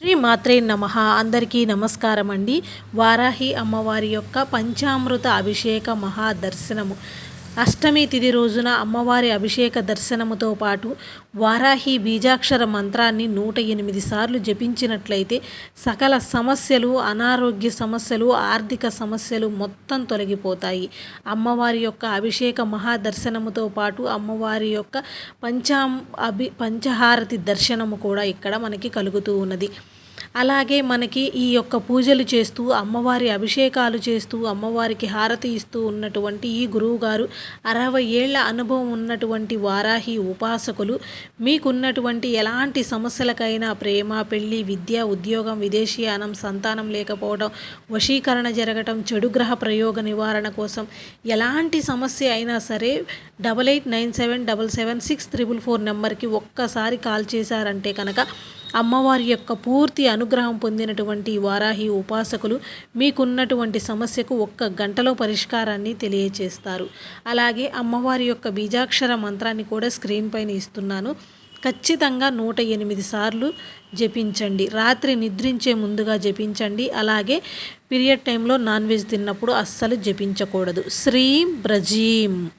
శ్రీ మాత్రే నమ. అందరికీ నమస్కారం అండి వారాహి అమ్మవారి యొక్క పంచామృత అభిషేక మహాదర్శనము. అష్టమి తిథి రోజున అమ్మవారి అభిషేక దర్శనముతో పాటు వారాహి బీజాక్షర మంత్రాన్ని నూట ఎనిమిది సార్లు జపించినట్లయితే సకల సమస్యలు అనారోగ్య సమస్యలు ఆర్థిక సమస్యలు మొత్తం తొలగిపోతాయి. అమ్మవారి యొక్క అభిషేక మహాదర్శనముతో పాటు అమ్మవారి యొక్క పంచాం అభి పంచహారతి దర్శనము కూడా ఇక్కడ మనకి కలుగుతూ ఉన్నది. అలాగే మనకి ఈ యొక్క పూజలు చేస్తూ అమ్మవారి అభిషేకాలు చేస్తూ అమ్మవారికి హారతి ఇస్తూ ఉన్నటువంటి ఈ గురువుగారు అరవై ఏళ్ళ అనుభవం ఉన్నటువంటి వారాహి ఉపాసకులు. మీకున్నటువంటి ఎలాంటి సమస్యలకైనా ప్రేమ పెళ్ళి విద్య ఉద్యోగం విదేశీయానం సంతానం లేకపోవడం వశీకరణ జరగటం చెడు గ్రహ ప్రయోగ నివారణ కోసం ఎలాంటి సమస్య అయినా సరే double eight nine seven double seven six triple four నెంబర్కి ఒక్కసారి కాల్ చేశారంటే కనుక అమ్మవారి యొక్క పూర్తి అనుగ్రహం పొందినటువంటి వారాహి ఉపాసకులు మీకున్నటువంటి సమస్యకు ఒక్క గంటలో పరిష్కారాన్ని తెలియచేస్తారు. అలాగే అమ్మవారి యొక్క బీజాక్షర మంత్రాన్ని కూడా స్క్రీన్ పైన ఇస్తున్నాను. ఖచ్చితంగా నూట ఎనిమిది సార్లు జపించండి. రాత్రి నిద్రించే ముందుగా జపించండి. అలాగే పీరియడ్ టైంలో నాన్ వెజ్ తిన్నప్పుడు అస్సలు జపించకూడదు. శ్రీం బ్రజీం.